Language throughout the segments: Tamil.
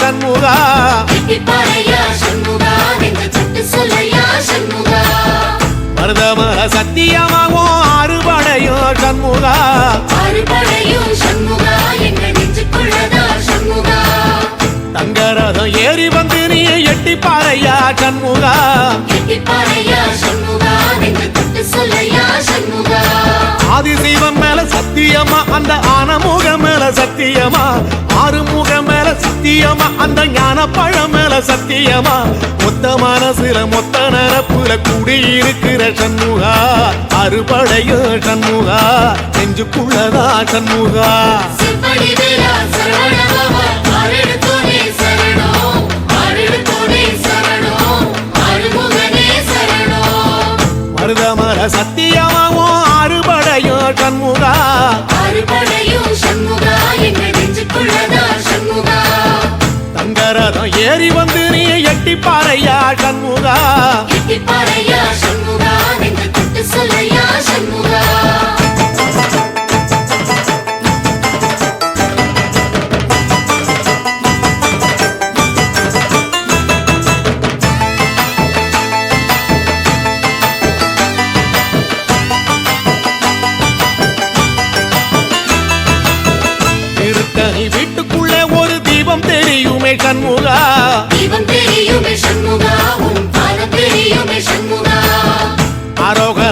சண்முகா. மருதமர சத்தியமாகும் அறுபடையும் சண்முகா. தங்கரதம் ஏறி வந்து நீ எட்டி பாறையா சண்முகா? ஆதிசைவம் மேல சத்தியமா? அந்த ஆனமுகம் மேல சத்தியமா? ஆறுமுகம் சத்தியமா? அந்த ஞான பழம் மேல சத்தியமா? மொத்த மனசுல மொத்த நரப்புல குடியிருக்கிற சண்முகா. அறுபடையும் சண்முகா. நெஞ்சுக்குள்ளதா சண்முகா. மருதமர சத்தியமாவும் அறுபடையும் சண்முகா. பாறையா சண்முகா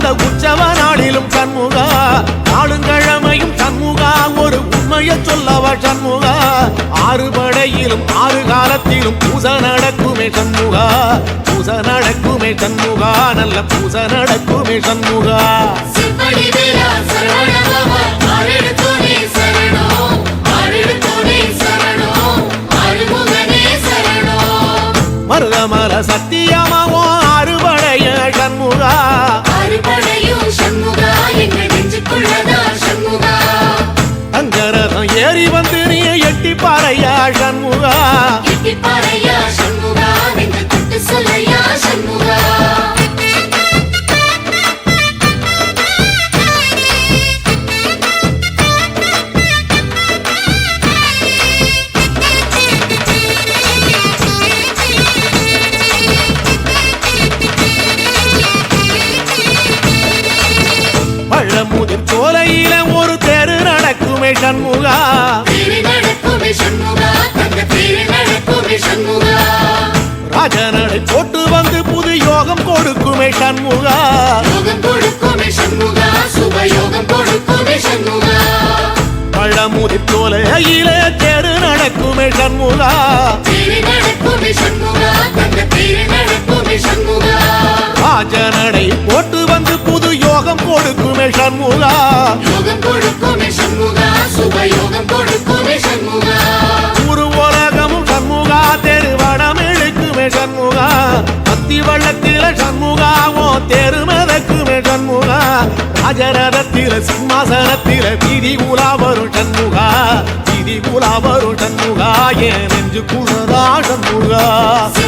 கந்த உற்சவ நாளிலும் சண்முகா நாளுங்கிழமையும் சண்முகா ஒரு உண்மையை சொல்லவா சண்முகா? ஆறு படையிலும் ஆறு காலத்திலும் பூச நடக்குமே சண்முகா பூச நடக்குமே சண்முகா நல்ல பூச நடக்குமே சண்முகா. செவ்வடி வேலா பாறையா சண்முகா. கெட்டிப்பாறையா சண்முகா நெஞ்ச தொட்டு சொல்லையா சண்முகா. பழமுதிர் சோலையில ஒரு தெரு நடக்குமே சண்முகா. ராஜனடை போட்டு வந்து புது யோகம் கொடுக்குமே சண்முகா. பழமுதிர் சோலையில தெரு நடக்குமே சண்முகா. ராஜனடை போட்டு வந்து புது யோகம் கொடுக்குமே சண்முகா. யோகம் கொடுக்குமே சண்முகா சுபயோகம் கொடுக்குமே Sudah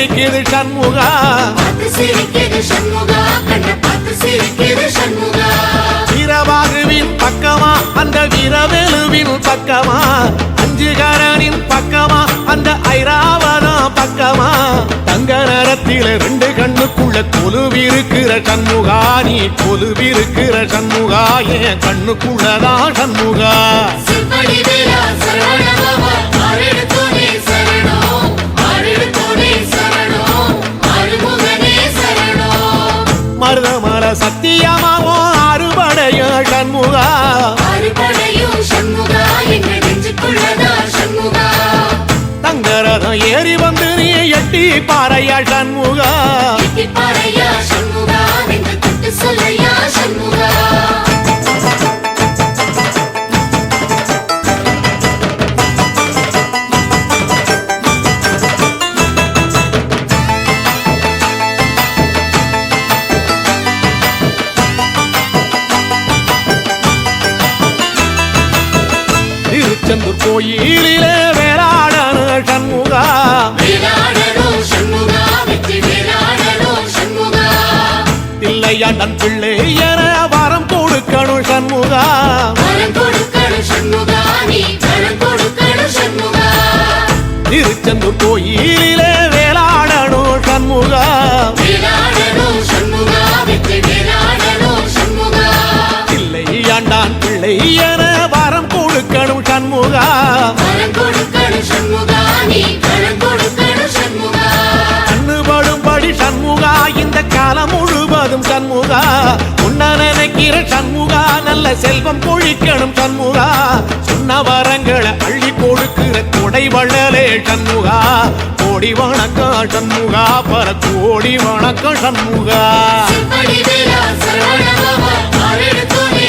சிரிக்குது சண்முகா. வீரபாகுவின் பக்கமா அந்த வீரவேலுவின் பக்கமா. அஞ்சுகரனின் பக்கமா அந்த ஐராவதம் பக்கமா. தங்க நேரத்தில ரெண்டு கண்ணுக்குள்ள கொலுவிருக்கிற சண்முகா நீ கொலுவிருக்கிற சண்முகா என் கண்ணுக்குள்ளதான் சண்முகா. சரணம் மருதமர சத்தியமாவோ அறுபடைய சண்முகா? அறுபடையும் சண்முகா தங்கரதம் ஏறி வந்து நீ எட்டி பாறையா சண்முகா? தில்லையாண்டன் பிள்ளை என வரம் கொடுக்கணும் சண்முகா. திருச்செந்தூர் கோயிலிலே வேளாடணும் சண்முகா. சண்முகா தில்லையாண்டான் பிள்ளை என வரம் கொடுக்கணும் சண்முகா. கண்ணுபடும்படி சண்முகா இந்த முழுவதும் சண்முகா உன்ன நினைக்கிற சண்முகா நல்ல செல்வம் பொழிக்கணும் சண்முகா. சொன்ன வரங்களை அள்ளி கொடுக்கிற கொடை வள்ளலே சண்முகா. கோடி வணக்கம் சண்முகா பர கோடி வணக்கம் சண்முகா. சிற்படி வீரா சரவணபவா ஆரெடுத்தோனே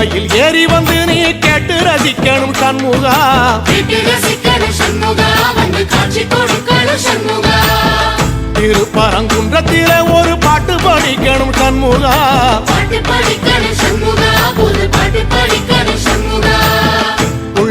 உள்ளிமையில் ஏறி வந்து நீ கேட்டு ரசிக்கணும் சண்முகா. திருப்பரங்குன்றத்தில ஒரு பாட்டு படிக்கணும் சண்முகா. பாட்டு படிக்கணும் சண்முகா புது பாட்டு படிக்கணும்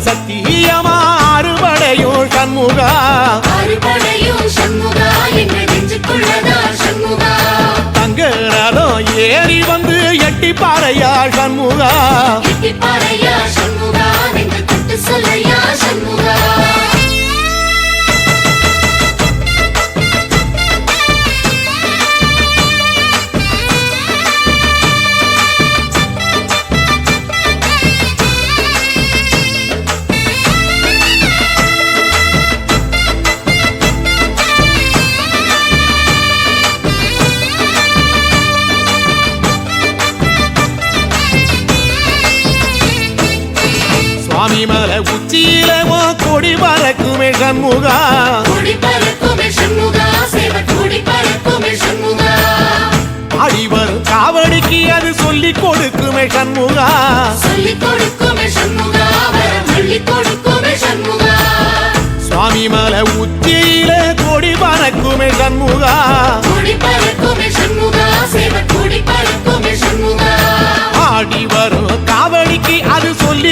சத்தியமா அறுபடையும் சண்முகா. அறுபடையும் சண்முகா எங்க நெஞ்சுக்குள்ளதா சண்முகா? தங்க ரதம் ஏறி வந்து எட்டி பாறையா சண்முகா சாமி மேல உச்சியில கொடி பறக்குமே சண்முகா. அடிவரும் காவடிக்கு அது சொல்லி கொடுக்குமே சண்முகா. சொல்லி கொடுக்குமே சண்முகா சொல்லி கொடுக்குமே சண்முகா. உச்சியில கொடி பறக்குமே சண்முகா. கொடி பறக்கும்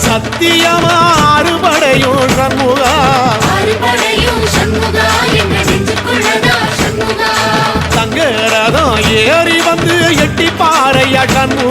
சத்தியமா அறுபடையும் சண்முகா தங்க ரதம் ஏறி வந்து எட்டி பாறையா சண்முகா.